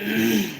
Mm-hmm.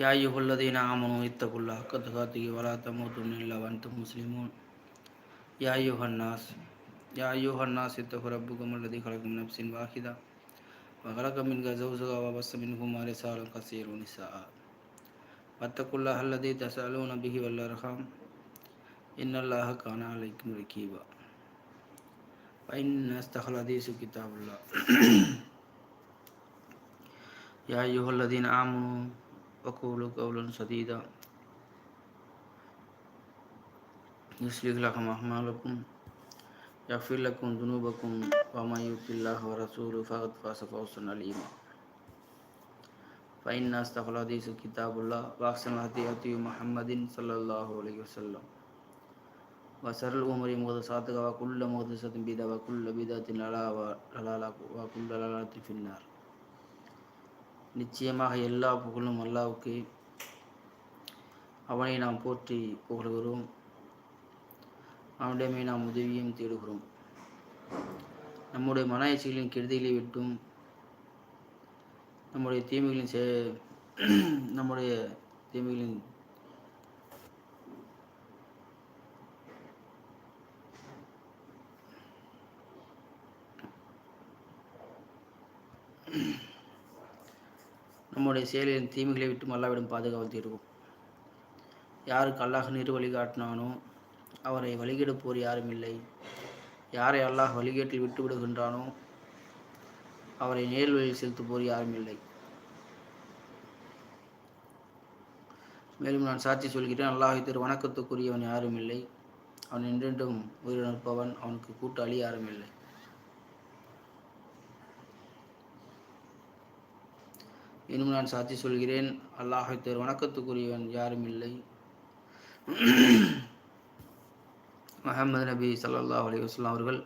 يا أيها الذين آمنوا اتقوا الله حق تقاته ولا تموتن إلا وأنتم مسلمون يا أيها الناس يا أيها الناس اتقوا ربكم الذي خلق من نفس واحدة وخلق منها زوجها وبث منهما رسالا كثيرا ونساء واتقوا الله الذي تسألون به والأرحام إن الله كان عليكم رقيبا وإن أصدق الحديث كتاب الله يا أيها الذين آمنوا وقولوا قولا سديدا يصلح لكم أعمالكم يغفر لكم ذنوبكم ومن يطع الله ورسوله فقد فاز فوزا عظيما فإن أصدق الحديث كتاب الله وأحسن الهدي هدي محمد صلى الله عليه وسلم وشر الأمور محدثاتها وكل محدثة بدعة وكل بدعة ضلالة وكل ضلالة في النار நிச்சயமாக எல்லா புகழும் அல்லாவுக்கு அவனை நாம் போற்றி புகழ்கிறோம். அவனிடமே நாம் உதவியும் தேடுகிறோம். நம்முடைய மன எச்சைகளின் கெடுதிகளை விட்டும் நம்முடைய தீமைகளின் செ நம்முடைய தீமைகளின் நம்முடைய செயலின் தீமைகளை விட்டு அல்லாவிடம் பாதுகாவல் தீர்வோம் யாருக்கு அல்லாஹ் நிறு வழிகாட்டினானோ அவரை வழிகெடுப்போர் யாரும் இல்லை. யாரை அல்லாஹ் வழிகேட்டில் விட்டு விடுகின்றானோ அவரை நேர் வழியில் செலுத்துப்போர் யாரும் இல்லை. மேலும் நான் சாட்சி சொல்கிறேன் அல்லாஹ் திரு வணக்கத்துக்குரியவன் யாரும் இல்லை. அவன் என்றென்றும் உயிரிழப்பவன் அவனுக்கு கூட்டாளி யாரும் இல்லை. இன்னும் நான் சாட்சி சொல்கிறேன். அல்லாஹை தேர் வணக்கத்துக்குரியவன் யாரும் இல்லை. மஹமது நபி சல்லா அலி வஸ்லாம் அவர்கள்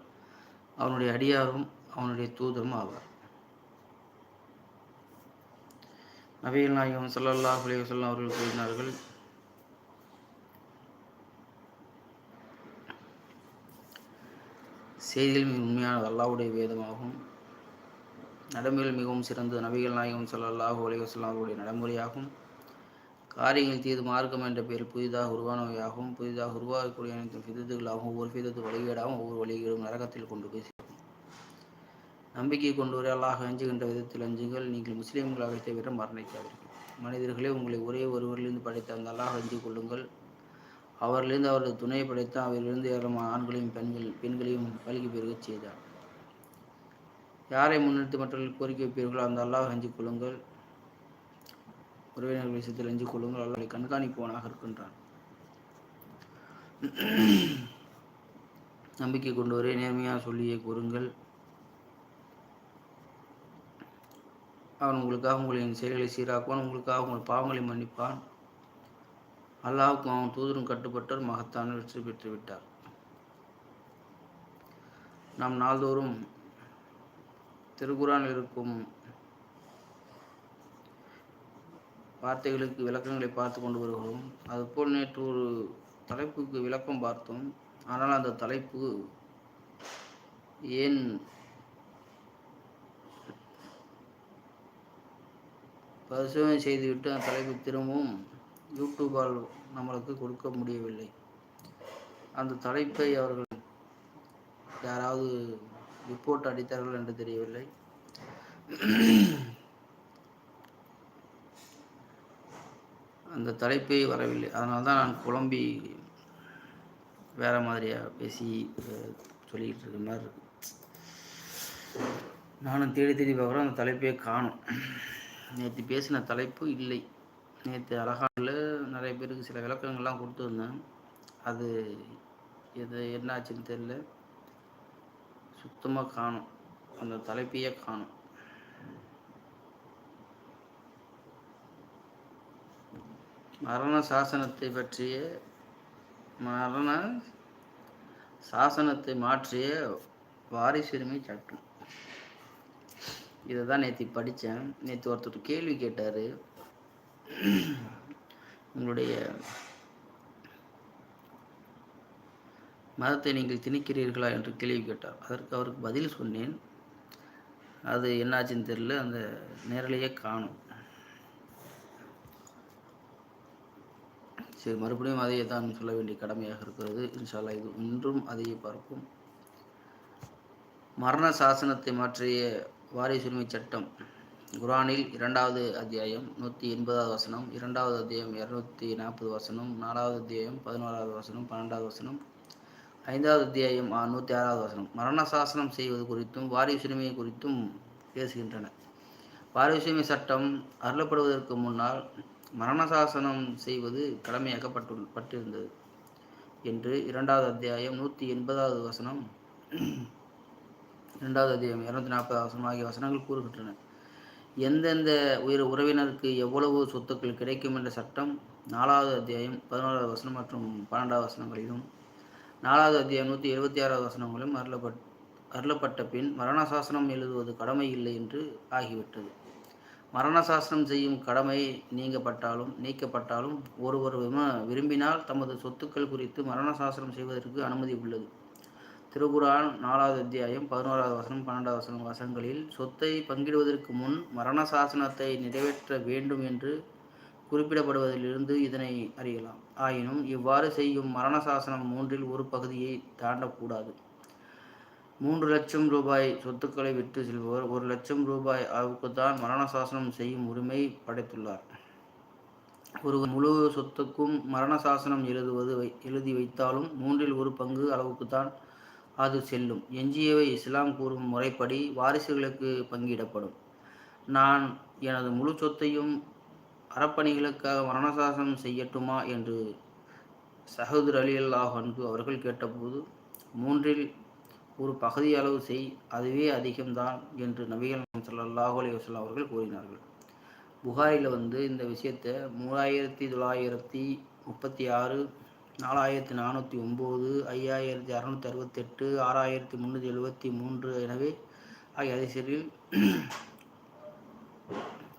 அவனுடைய அடியாரும் அவனுடைய தூதரும் ஆவார். நபிகள் நாயகம் சல்லல்லா அலி வஸ்லாம் அவர்கள் கூறினார்கள் செய்தியில் உண்மையானது அல்லாவுடைய வேதமாகும். நடைமுறையில் மிகவும் சிறந்தது நபிகள் நாயகம் சொல்லல்லாஹு அலைவசல்லாம் அவருடைய நடைமுறையாகும். காரியங்கள் தீது மார்க்கம் என்ற பெயரில் புதிதாக உருவானவையாகவும் புதிதாக உருவாகக்கூடிய அனைத்து விதத்துகளாகவும் ஒவ்வொரு விதத்து வழிகேடாகவும் ஒவ்வொரு வழிகேடும் நரகத்தில் கொண்டு போய் நம்பிக்கை கொண்டுவரே அல்லாஹ் அஞ்சுகின்ற விதத்தில் அஞ்சுங்கள். நீங்கள் முஸ்லீம்களாக தவிர மரணிக்காதீர்கள். மனிதர்களே உங்களை ஒரே ஒருவரிலிருந்து படைத்த அந்த அல்லாஹ் அஞ்சு கொள்ளுங்கள். அவரிலிருந்து அவரது துணையை படைத்த அவரிலிருந்து ஏராளமான ஆண்களையும் பெண்கள் பெண்களையும் பழகி பெருகச் செய்தார். யாரை முன்னிறுத்தி மற்றவர்கள் கோரிக்கை வைப்பீர்களோ அந்த அல்லாஹ் அஞ்சு கொள்ளுங்கள். உறவினர்கள் விஷயத்தில் அஞ்சு கொள்ளுங்கள். அல்லாஹை கண்காணிப்பவனாக இருக்கின்றான். நம்பிக்கை கொண்டவரே நேர்மையாக சொல்லியே கூறுங்கள். அவன் உங்களுக்காக உங்களின் செயல்களை சீராக்குவான் உங்களுக்காக உங்கள் பாவங்களை மன்னிப்பான். அல்லாவுக்கும் அவன் தூதரும் கட்டுப்பட்டார் மகத்தான வெற்றி பெற்று விட்டார் நாம் நாள்தோறும் திருக்குறான் இருக்கும் வார்த்தைகளுக்கு விளக்கங்களை பார்த்து கொண்டு வருகிறோம். அதுபோல் நேற்று ஒரு தலைப்புக்கு விளக்கம் பார்த்தோம். ஆனால் அந்த தலைப்பு ஏன் பரிசோதனை செய்துவிட்டு அந்த தலைப்பு திரும்பவும் யூடியூபால் நம்மளுக்கு கொடுக்க முடியவில்லை. அந்த தலைப்பை அவர்கள் யாராவது ரிப்போர்ட் அடித்தார்கள் என்று தெரியவில்லை. அந்த தலைப்பே வரவில்லை. அதனால தான் நான் குழம்பி வேறு மாதிரியாக பேசி சொல்லிக்கிட்டு இருக்க மாதிரி இருக்கு. நானும் தேடி தேடி பார்க்குறேன் அந்த தலைப்பே காணும். நேற்று பேசின தலைப்பு இல்லை. நேற்று அழகாடில் நிறைய பேருக்கு சில விளக்கங்கள்லாம் கொடுத்துருந்தேன். அது எது என்னாச்சுன்னு தெரில சுத்தமாக காணும். அந்த தலைப்பையே காணும். மரண சாசனத்தை பற்றிய மரண சாசனத்தை மாற்றிய வாரிசுரிமை சட்டம். இதை தான் நேற்று படித்தேன் நேற்று ஒருத்தர் கேள்வி கேட்டார். உங்களுடைய மதத்தை நீங்கள் திணிக்கிறீர்களா என்று கேள்வி கேட்டார். அதற்கு அவருக்கு பதில் சொன்னேன். அது என்னாச்சுன்னு தெரியல. அந்த நேரலையே காணும். சரி மறுபடியும் அதையே தான் சொல்ல வேண்டிய கடமையாக இருக்கிறது. இன்ஷால்லா இது இன்றும் அதையே பார்ப்போம். மரண சாசனத்தை மாற்றிய வாரிசுரிமை சட்டம். குரானில் இரண்டாவது அத்தியாயம் நூற்றி எண்பதாவது வசனம் இரண்டாவது அத்தியாயம் இரநூத்தி நாற்பது வசனம் நாலாவது அத்தியாயம் பதினோராவது வசனம் பன்னெண்டாவது வசனம் ஐந்தாவது அத்தியாயம் நூற்றி ஆறாவது வசனம். மரண சாசனம் செய்வது குறித்தும் வாரிசுரிமை குறித்தும் பேசுகின்றன. வாரிசுரிமை சட்டம் அருளப்படுவதற்கு முன்னால் மரணசாசனம் செய்வது கடமையாக்கப்பட்டு பட்டிருந்தது என்று இரண்டாவது அத்தியாயம் நூற்றி எண்பதாவது வசனம் இரண்டாவது அத்தியாயம் இரநூத்தி நாற்பதாவது வசனம் ஆகிய வசனங்கள் கூறுகின்றன. எந்தெந்த உயிர் உறவினருக்கு எவ்வளவு சொத்துக்கள் கிடைக்கும் என்ற சட்டம் நாலாவது அத்தியாயம் பதினோராவது வசனம் மற்றும் பன்னெண்டாவது வசனங்களிலும் நாலாவது அத்தியாயம் நூற்றி எழுபத்தி ஆறாவது வசனங்களும் அருளப்பட் அருளப்பட்ட பின் மரணசாசனம் எழுதுவது கடமை இல்லை என்று ஆகிவிட்டது. மரணசாசனம் செய்யும் கடமை நீங்கப்பட்டாலும் நீக்கப்பட்டாலும் ஒருவர் விரும்பினால் தமது சொத்துக்கள் குறித்து மரணசாசனம் செய்வதற்கு அனுமதி உள்ளது. திருக்குரான் நாலாவது அத்தியாயம் பதினோராவது வசனம் பன்னெண்டாவது வசனம் வசனங்களில் சொத்தை பங்கிடுவதற்கு முன் மரணசாசனத்தை நிறைவேற்ற வேண்டும் என்று குறிப்பிடப்படுவதிலிருந்து இதனை அறியலாம். ஆயினும் இவ்வாறு செய்யும் மரண சாசனம் மூன்றில் ஒரு பகுதியை தாண்டக்கூடாது. மூன்று லட்சம் ரூபாய் சொத்துக்களை விட்டு செல்பவர் ஒரு லட்சம் ரூபாய் அளவுக்குத்தான் மரண சாசனம் செய்யும் உரிமை படைத்துள்ளார். ஒரு முழு சொத்துக்கும் மரண சாசனம் எழுதுவது எழுதி வைத்தாலும் மூன்றில் ஒரு பங்கு அளவுக்குத்தான் அது செல்லும். எஞ்சியவை இஸ்லாம் கூறும் முறைப்படி வாரிசுகளுக்கு பங்கிடப்படும். நான் எனது முழு சொத்தையும் அறப்பணிகளுக்காக மரணசாசனம் செய்யட்டுமா என்று சகோதர் அலி அல்லாஹ் அன்பு அவர்கள் கேட்டபோது மூன்றில் ஒரு பகுதி அளவு செய் அதுவே அதிகம்தான் என்று நபிகள் சல்லாஹூ அலி வஸ்லாம் அவர்கள் கூறினார்கள். புகாரில் வந்து இந்த விஷயத்தை மூவாயிரத்தி தொள்ளாயிரத்தி முப்பத்தி ஆறு நாலாயிரத்தி நானூற்றி ஒம்பது ஐயாயிரத்தி அறநூற்றி அறுபத்தெட்டு ஆறாயிரத்தி முந்நூற்றி எழுபத்தி மூன்று எனவே ஆகிய அதிசரில்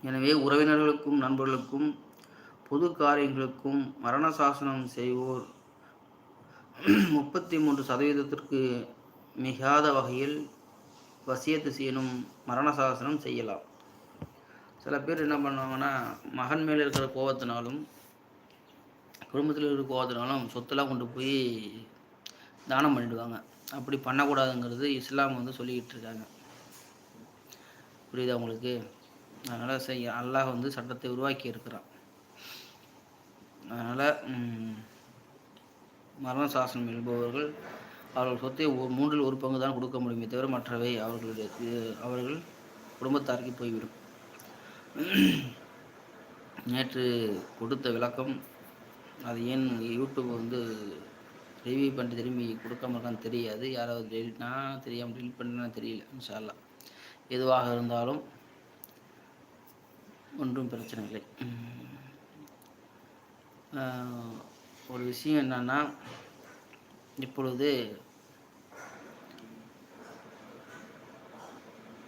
எனவே உறவினர்களுக்கும் நண்பர்களுக்கும் பொது காரியங்களுக்கும் மரண சாசனம் செய்வோர் முப்பத்தி மூன்று சதவீதத்திற்கு மிகாத வகையில் வசியத்து செய்யணும் மரண சாசனம் செய்யலாம். சில பேர் என்ன பண்ணுவாங்கன்னா மகன் மேலே இருக்கிற கோபத்தினாலும் குடும்பத்தில் இருக்கிற கோபத்தினாலும் சொத்தெல்லாம் கொண்டு போய் தானம் பண்ணிடுவாங்க. அப்படி பண்ணக்கூடாதுங்கிறது இஸ்லாம் வந்து சொல்லிக்கிட்டு இருக்காங்க. புரியுதா உங்களுக்கு? அதனால் செய்ய அல்லாஹ் வந்து சட்டத்தை உருவாக்கி இருக்கிறான். அதனால் மரண சாசனம் எழுபவர்கள் அவர்கள் சொத்தை மூன்றில் ஒரு பங்கு தான் கொடுக்க முடியுமே தவிர மற்றவை அவர்களுடைய அவர்கள் குடும்பத்தாருக்கு போய்விடும். நேற்று கொடுத்த விளக்கம் அது ஏன் யூடியூப் வந்து ரிவ்யூ பண்ணிட்டு திரும்பி கொடுக்காம இருக்கான்னு தெரியாது. யாராவது டெலிட்னா தெரியாமல் டெலிட் பண்ணா தெரியல இன்ஷால்லாம் எதுவாக இருந்தாலும் ஒன்றும் பிரச்சனை இல்லை. ஒரு விஷயம் என்னன்னா இப்பொழுது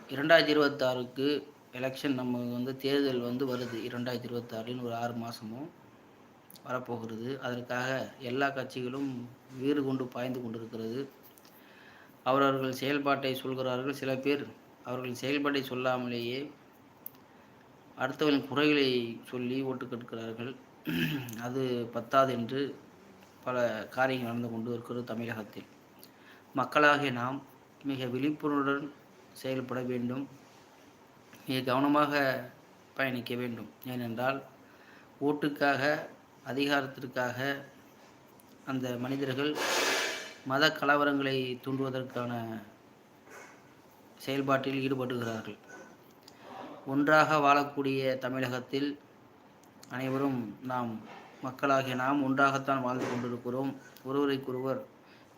இரண்டாயிரத்தி இருபத்தாறுக்கு எலெக்ஷன் நம்ம வந்து தேர்தல் வந்து வருது. இரண்டாயிரத்தி இருபத்தாறில் ஒரு ஆறு மாதமும் வரப்போகிறது. அதற்காக எல்லா கட்சிகளும் வீறு கொண்டு பாய்ந்து கொண்டிருக்கிறது. அவரவர்கள் செயல்பாட்டை சொல்கிறார்கள். சில பேர் அவர்கள் செயல்பாட்டை சொல்லாமலேயே அடுத்தவர்களின் குறைகளை சொல்லி ஓட்டு கேட்கிறார்கள். அது பத்தாது என்று பல காரியங்கள் நடந்து கொண்டு இருக்கிறது தமிழகத்தில். மக்களாகிய நாம் மிக விழிப்புணர்வுடன் செயல்பட வேண்டும். மிக கவனமாக பயணிக்க வேண்டும். ஏனென்றால் ஓட்டுக்காக அதிகாரத்திற்காக அந்த மனிதர்கள் மத கலவரங்களை தூண்டுவதற்கான செயல்பாட்டில் ஈடுபடுகிறார்கள் ஒன்றாக வாழக்கூடிய தமிழகத்தில் அனைவரும் நாம் மக்களாகிய நாம் ஒன்றாகத்தான் வாழ்ந்து கொண்டிருக்கிறோம். ஒருவருக்கொருவர்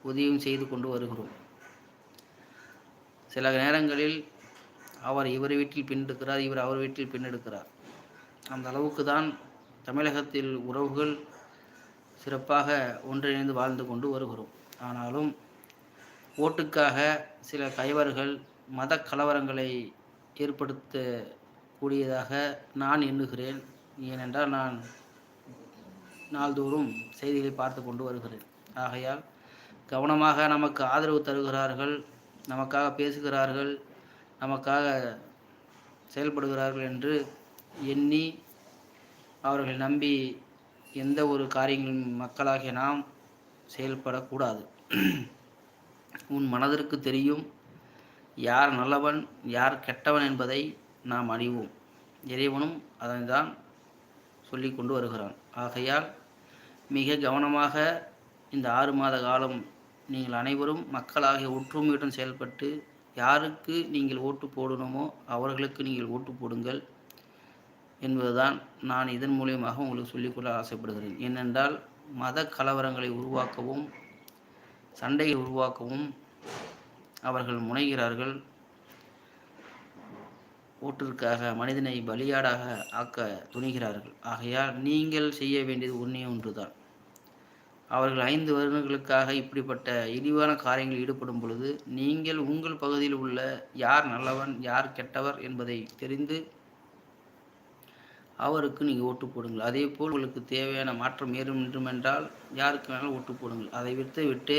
உதவியும் செய்து கொண்டு வருகிறோம். சில நேரங்களில் அவர் இவர் வீட்டில் பின்னெடுக்கிறார் இவர் அவர் வீட்டில் பின்னெடுக்கிறார் அந்த அளவுக்கு தான் தமிழகத்தில் உறவுகள் சிறப்பாக ஒன்றிணைந்து வாழ்ந்து கொண்டு வருகிறோம். ஆனாலும் ஓட்டுக்காக சில கைவர்கள் மத கலவரங்களை ஏற்படுத்த கூடியதாக நான் எண்ணுகிறேன். ஏனென்றால் நான் நாள்தோறும் செய்திகளை பார்த்து கொண்டு வருகிறேன். ஆகையால் கவனமாக நமக்கு ஆதரவு தருகிறார்கள் நமக்காக பேசுகிறார்கள் நமக்காக செயல்படுகிறார்கள் என்று எண்ணி அவர்களை நம்பி எந்த ஒரு காரியங்களும் மக்களாகிய நாம் செயல்படக்கூடாது. உன் மனதிற்கு தெரியும் யார் நல்லவன் யார் கெட்டவன் என்பதை நாம் அறிவோம். இறைவனும் அதனை தான் சொல்லி கொண்டு வருகிறான். ஆகையால் மிக கவனமாக இந்த ஆறு மாத காலம் நீங்கள் அனைவரும் மக்களாகிய ஒற்றுமையுடன் செயல்பட்டு யாருக்கு நீங்கள் ஓட்டு போடணுமோ அவர்களுக்கு நீங்கள் ஓட்டு போடுங்கள் என்பதுதான் நான் இதன் மூலியமாக உங்களுக்கு சொல்லிக்கொள்ள ஆசைப்படுகிறேன். ஏனென்றால் மத கலவரங்களை உருவாக்கவும் சண்டையை உருவாக்கவும் அவர்கள் முனைகிறார்கள். ஓட்டிற்காக மனிதனை பலியாடாக ஆக்க துணிகிறார்கள். ஆகையால் நீங்கள் செய்ய வேண்டியது ஒன்றே ஒன்றுதான். அவர்கள் ஐந்து வருடங்களுக்காக இப்படிப்பட்ட இழிவான காரியங்களில் ஈடுபடும் பொழுது நீங்கள் உங்கள் பகுதியில் உள்ள யார் நல்லவன் யார் கெட்டவர் என்பதை தெரிந்து அவருக்கு நீங்கள் ஓட்டு போடுங்கள். அதே போல் உங்களுக்கு தேவையான மாற்றம் ஏறும் என்றால் யாருக்கு வேணாலும் ஓட்டு போடுங்கள். அதை விட்டு விட்டு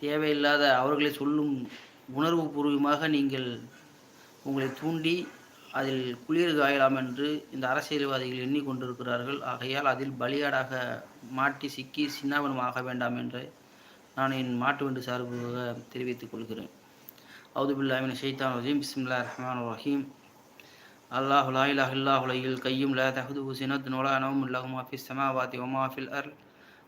தேவையில்லாத அவர்களை சொல்லும் உணர்வு பூர்வமாக நீங்கள் உங்களை தூண்டி அதில் குளிர் காயலாம் என்று இந்த அரசியல்வாதிகள் எண்ணிக்கொண்டிருக்கிறார்கள். ஆகையால் அதில் பலியாடாக மாட்டி சிக்கி சின்னாபனமாக வேண்டாம் என்று நான் என் மாட்டு வண்டு சார்பாக தெரிவித்துக் கொள்கிறேன். அவுதுபில்லாமின் ஷைத்தான் ரஹீம் பிஸ்மில்லா ரஹ்மான் ரஹீம். அல்லாஹு லா இலாஹ் இல்லாஹுலையில் கையும் லா தஹது சினத் நோலா நவும் இல்லஹும் ஆஃபிஸ் ஒமாஃபில் அர்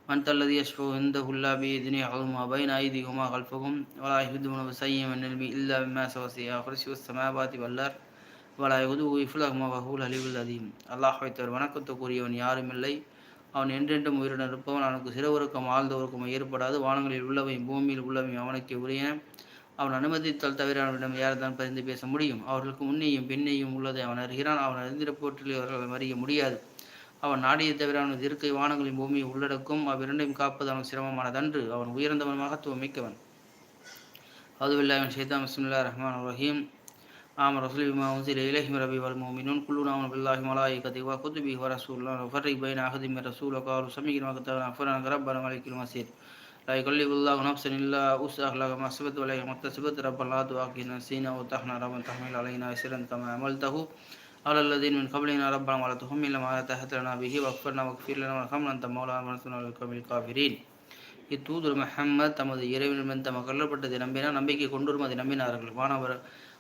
من الذي يشفع عنده إلا بإذنه يعلم ما بين أيديهم وما خلفهم ولا يهدون بشيء من علمه إلا بما سوى كرسي السماوات والأرض ولا يهده حفظهما وهو العلي العظيم அல்லாஹ் வைத்தவர் வணக்கத்துக்குரியவன் யாரும் இல்லை அவன் என்றென்றும் உயிருடன் இருப்பவன் அவனுக்கு சிறுவருக்கும் ஆழ்ந்தவருக்கும் ஏற்படாது வானங்களில் உள்ளவை பூமியில் உள்ளவை அவனுக்கு உரியன அவன் அனுமதித்தால் தவிர அவனிடம் யார்தான் பரிந்து பேச முடியும் அவர்களுக்கு முன்னேயும் பின்னையும் உள்ளதை அவன் அறிகிறான் அவன் அறிந்திர போற்றில் அவர்கள் அறிய முடியாது அவன் நாடியை தவிர அவனது இருக்கை வானங்களின் பூமியை உள்ளடக்கும் அவ்விரண்டையும் காப்பது அவனுக்கு சிரமமானதன்று அவன் உயர்ந்தவன் மகத்துவம் மிக்கவன் அவன் ஷேதா பிஸ்மில்லா ரஹ்மான் ரஹீம் آمن رسول بما أنزل إليه من ربي والمؤمنون كلنا آمن بالله وملائكته وكتبه ورسوله نفرق بين أحد من رسول وقالوا سمعنا وكتبنا غفرانك ربنا ملك المسير لا يكلف الله نفسا إلا وسعها لها ما كسبت وعليها ما اكتسبت ربنا لا تؤاخذنا نسينا وتحنا ربنا تحمل علينا إسرا كما عملته على الذين من قبلنا ربنا ولا تحملنا ما لا طاقة لنا به واغفرنا واغفر لنا وارحمنا أنت مولانا وانصرنا على القوم الكافرين இத்தூதர் முஹம்மத் தமது இறைவனிடம் தமக்கு கல்லப்பட்டதை நம்பினார் நம்பிக்கை கொண்டுவரும் அதை நம்பினார்கள் வானவர்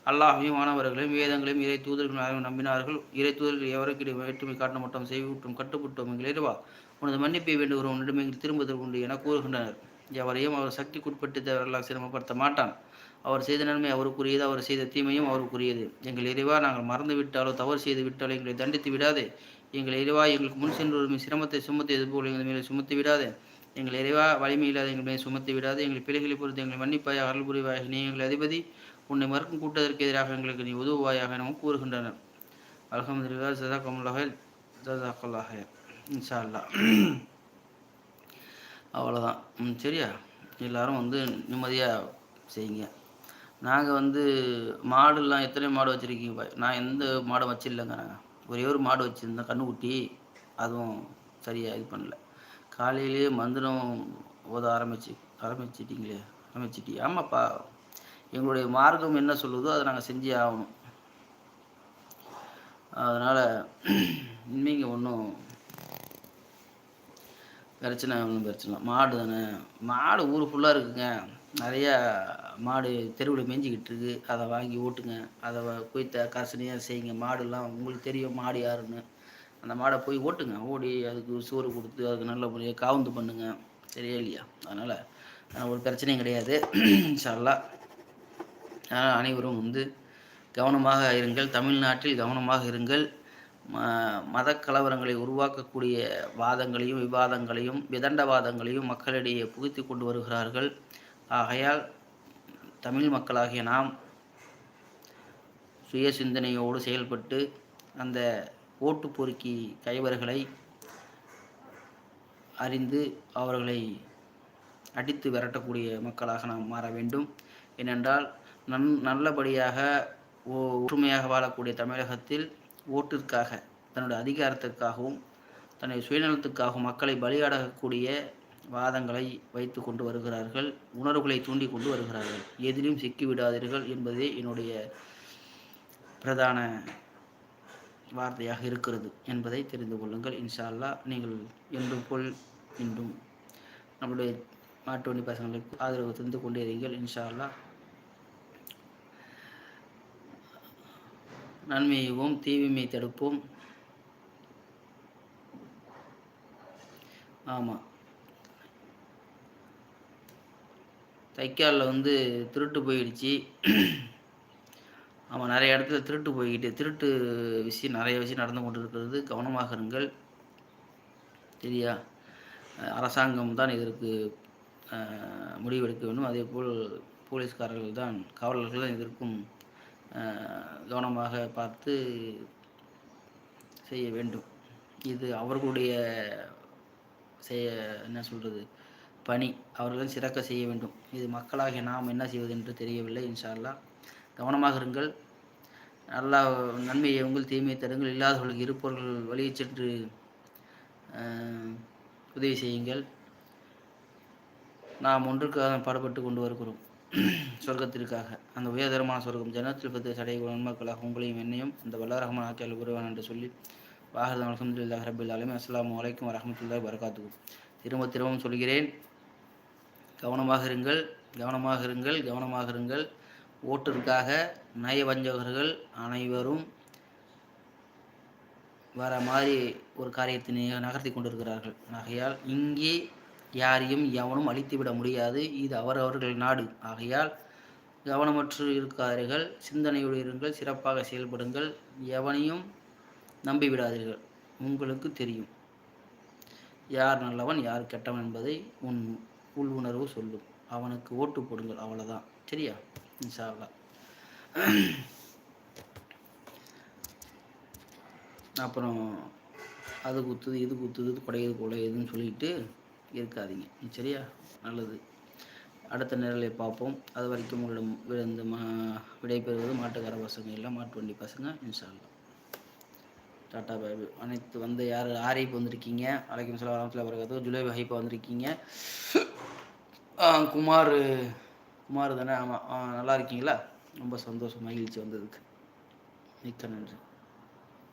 அல்லாஹையும் வானவர்களையும் வேதங்களையும் இறை தூதர்களையும் நம்பினார்கள் இறை தூதர்கள் எவருக்கு வேற்றுமை காட்ட மாட்டோம் செய்விட்டோம் கட்டுப்பட்டோம் எங்கள் இறைவா உனது மன்னிப்பை வேண்டுகிறோம் உன்னிடம் எங்கள் திரும்புதல் உண்டு என கூறுகின்றனர் எவரையும் அவர் சக்திக்குட்பட்டு தேவர்களால் சிரமப்படுத்த மாட்டான் அவர் செய்த நன்மை அவருக்குரியது அவர் செய்த தீமையும் அவருக்குரியது. எங்கள் இறைவா நாங்கள் மறந்து விட்டாலோ தவறு செய்து விட்டாலோ எங்களை தண்டித்து விடாதே. எங்கள் இறைவா எங்களுக்கு முன் சென்று சிரமத்தை சுமத்தியது போல் எங்கள் மேலே சுமத்தி விடாதே. எங்கள் இறைவா வலிமை இல்லாத எங்கள் மேலே சுமத்தி விடாது. எங்கள் பிள்ளைகளை பொறுத்து எங்களை மன்னிப்பாயாக அருள் புரிவாயாக நீ எங்கள் அதிபதி. உன்னை மறுக்கும் கூட்டத்திற்கு எதிராக எங்களுக்கு நீ உதவுவாயாக எனவும் கூறுகின்றனர். அலமதுல்லா ஜதாக்கமுல்லாக ஜதாக்கல்லாக இன்ஷா அல்லா அவ்வளோதான் ம் சரியா? எல்லாரும் வந்து நிம்மதியாக செய்யுங்க. நாங்கள் வந்து மாடுலாம் எத்தனை மாடு வச்சுருக்கீங்க நான் எந்த மாடும் வச்சிடலங்க நாங்கள் ஒரே ஒரு மாடு வச்சுருந்தேன் கண்ணுக்குட்டி. அதுவும் சரியாக இது பண்ணல. காலையிலேயே மந்திரம் ஓத ஆரம்பிச்சு ஆரம்பிச்சிட்டிங்களே ஆரம்பிச்சிட்டி ஆமாப்பா. எங்களுடைய மார்க்கம் என்ன சொல்லுதோ அதை நாங்கள் செஞ்சே ஆகணும். அதனால் இனிமேங்க ஒன்றும் பிரச்சனை ஒன்றும் பிரச்சனை மாடு தானே. மாடு ஊர் ஃபுல்லாக இருக்குங்க. நிறையா மாடு தெருவில் மேய்ஞ்சிக்கிட்டு இருக்கு அதை வாங்கி ஓட்டுங்க. அதை போய் காசுனையாக செய்யுங்க. மாடுலாம் உங்களுக்கு தெரியும் மாடு யாருன்னு. அந்த மாடை போய் ஓட்டுங்க. ஓடி அதுக்கு சோறு கொடுத்து அதுக்கு நல்ல முறையாக காவுந்து பண்ணுங்க. சரியா இல்லையா? அதனால் ஒரு பிரச்சனையும் கிடையாது. சரலா அதனால் அனைவரும் வந்து கவனமாக இருங்கள். தமிழ்நாட்டில் கவனமாக இருங்கள். மத கலவரங்களை உருவாக்கக்கூடிய வாதங்களையும் விவாதங்களையும் விதண்டவாதங்களையும் மக்களிடையே புகுத்தி கொண்டு வருகிறார்கள். ஆகையால் தமிழ் மக்களாகிய நாம் சுய சிந்தனையோடு செயல்பட்டு அந்த ஓட்டு பொறுக்கி கைவர்களை அறிந்து அவர்களை அடித்து விரட்டக்கூடிய மக்களாக நாம் மாற வேண்டும். ஏனென்றால் நன் நல்லபடியாக ஒற்றுமையாக வாழக்கூடிய தமிழகத்தில் ஓட்டிற்காக தன்னுடைய அதிகாரத்திற்காகவும் தன்னுடைய சுயநலத்துக்காகவும் மக்களை பலியாடக்கூடிய வாதங்களை வைத்து கொண்டு வருகிறார்கள் உணர்வுகளை தூண்டி கொண்டு வருகிறார்கள். எதிலும் சிக்கிவிடாதீர்கள் என்பதே என்னுடைய பிரதான வார்த்தையாக இருக்கிறது என்பதை தெரிந்து கொள்ளுங்கள். இன்ஷா அல்லா நீங்கள் என்றும் போல் இன்றும் நம்முடைய மாட்டு வண்டி பசங்களுக்கு ஆதரவு தந்து கொண்டே இருங்கள். இன்ஷா அல்லா நன்மையையும் தீவிமை தடுப்போம். ஆமாம் தைக்காலில் வந்து திருட்டு போயிடுச்சு. ஆமாம் நிறைய இடத்துல திருட்டு போய்கிட்டு திருட்டு விஷயம் நிறைய விஷயம் நடந்து கொண்டு இருக்கிறது கவனமாக இருங்கள். சரியா? அரசாங்கம் தான் இதற்கு முடிவெடுக்க வேண்டும். அதே போல் போலீஸ்காரர்கள் தான் காவலர்கள் தான் இதற்கும் கவனமாக பார்த்து செய்ய வேண்டும். இது அவர்களுடைய செய்ய என்ன சொல்கிறது பணி அவர்கள் சிறக்க செய்ய வேண்டும். இது மக்களாகிய நாம் என்ன செய்வது என்று தெரியவில்லை. இன்ஷால்லா கவனமாக இருங்கள். நல்லா நன்மையை உங்கள் தீமையை தருங்கள். இல்லாதவர்களுக்கு இருப்பவர்கள் வழியை சென்று உதவி செய்யுங்கள். நாம் ஒன்றுக்காக பாடுபட்டு கொண்டு வருகிறோம். சொர்க்கத்திற்காக. அந்த உயர்தரமான சொர்க்கம் ஜனத்தில் பத்து சடைகள் நன்மக்களாக உங்களையும் என்னையும் அந்த வல்லாரகமான ஆக்கியால் உருவான் என்று சொல்லி வாகர் அலமதுல்லா ரபில் அலமி அஸ்லாம் வலைக்கம் வரமத்துல்லா வரகாத்துக்கும் திரும்ப திரும்பவும் சொல்கிறேன். கவனமாக இருங்கள் கவனமாக இருங்கள் கவனமாக இருங்கள். ஓட்டிற்காக நயவஞ்சகர்கள் அனைவரும் வர மாதிரி ஒரு காரியத்தை நகர்த்தி கொண்டிருக்கிறார்கள். ஆகையால் இங்கே யாரையும் எவனும் அழித்துவிட முடியாது. இது அவரவர்கள் நாடு. ஆகையால் கவனமற்று இருக்காதீர்கள். சிந்தனையோடு இருங்கள். சிறப்பாக செயல்படுங்கள். எவனையும் நம்பிவிடாதீர்கள் உங்களுக்கு தெரியும். யார் நல்லவன் யார் கெட்டவன் என்பதை உண் உள் உணர்வு சொல்லும். அவனுக்கு ஓட்டு போடுங்கள் அவ்வளோதான் சரியா? இன்ஷால்லா அப்புறம் அது குத்துது இது குத்துது குடையது குடையுதுன்னு சொல்லிட்டு இருக்காதீங்க. சரியா? நல்லது. அடுத்த நிரலை பார்ப்போம். அது வரைக்கும் உங்களிடம் இந்த மா விடைபெறுவது மாட்டுக்கார பசங்க இல்லை மாட்டு வண்டி பசங்க இன்ஷால்லா டாட்டா பாபு அனைத்து வந்து யார் ஆரிப்பு வந்திருக்கீங்க. அலைக்கும் சில வரமத்தில் வரகாத்து ஜூலை வகைப்பு வந்திருக்கீங்க. குமார் குமார் தானே? ஆமாம் நல்லா இருக்கீங்களா? ரொம்ப சந்தோஷம். மகிழ்ச்சி வந்ததுக்கு. மிக்க நன்றி.